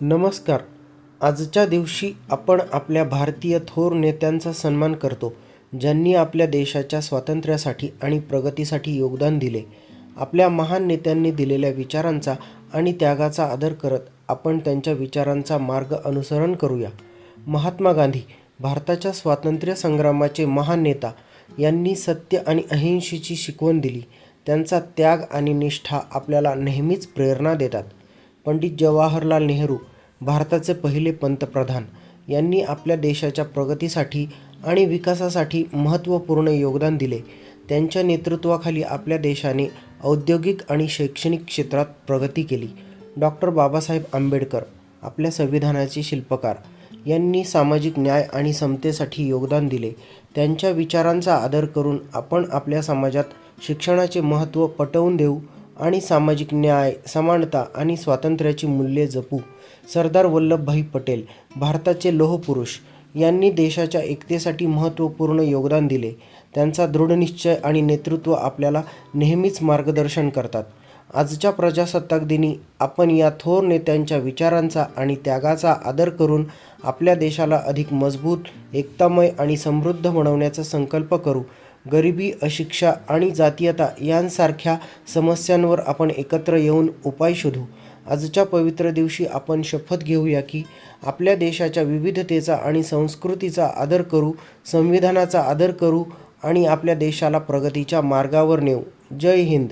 नमस्कार. आजच्या दिवशी आपण आपल्या भारतीय थोर नेत्यांचा सन्मान करतो ज्यांनी आपल्या देशाच्या स्वातंत्र्यासाठी आणि प्रगतीसाठी योगदान दिले. आपल्या महान नेत्यांनी दिलेल्या विचारांचा आणि त्यागाचा आदर करत आपण त्यांच्या विचारांचा मार्ग अनुसरण करूया. महात्मा गांधी भारताच्या स्वातंत्र्य संग्रामाचे महान नेता यांनी सत्य आणि अहिंसेची शिकवण दिली. त्यांचा त्याग आणि निष्ठा आपल्याला नेहमीच प्रेरणा देतात. पंडित जवाहरलाल नेहरू भारताचे पहिले पंतप्रधान. यांनी आपल्या देशाच्या प्रगतीसाठी आणि विकासासाठी महत्त्वपूर्ण योगदान दिले. त्यांच्या नेतृत्वाखाली आपल्या देशाने औद्योगिक आणि शैक्षणिक क्षेत्रात प्रगती केली. डॉक्टर बाबासाहेब आंबेडकर आपल्या संविधानाचे शिल्पकार यांनी सामाजिक न्याय आणि समतेसाठी योगदान दिले. त्यांच्या विचारांचा आदर करून आपण आपल्या समाजात शिक्षणाचे महत्त्व पटवून देऊ आणि सामाजिक न्याय समानता आणि स्वातंत्र्याची मूल्ये जपू. सरदार वल्लभभाई पटेल भारताचे लोहपुरुष यांनी देशाच्या एकतेसाठी महत्त्वपूर्ण योगदान दिले. त्यांचा दृढनिश्चय आणि नेतृत्व आपल्याला नेहमीच मार्गदर्शन करतात. आजच्या प्रजासत्ताक दिनी आपण या थोर नेत्यांच्या विचारांचा आणि त्यागाचा आदर करून आपल्या देशाला अधिक मजबूत एकतामय आणि समृद्ध बनवण्याचा संकल्प करू. गरिबी अशिक्षा आणि जातीयता यांसारख्या समस्यांवर आपण एकत्र येऊन उपाय शोधू. आजच्या पवित्र दिवशी आपण शपथ घेऊया की आपल्या देशाच्या विविधतेचा आणि संस्कृतीचा आदर करू संविधानाचा आदर करू आणि आपल्या देशाला प्रगतीच्या मार्गावर नेऊ. जय हिंद.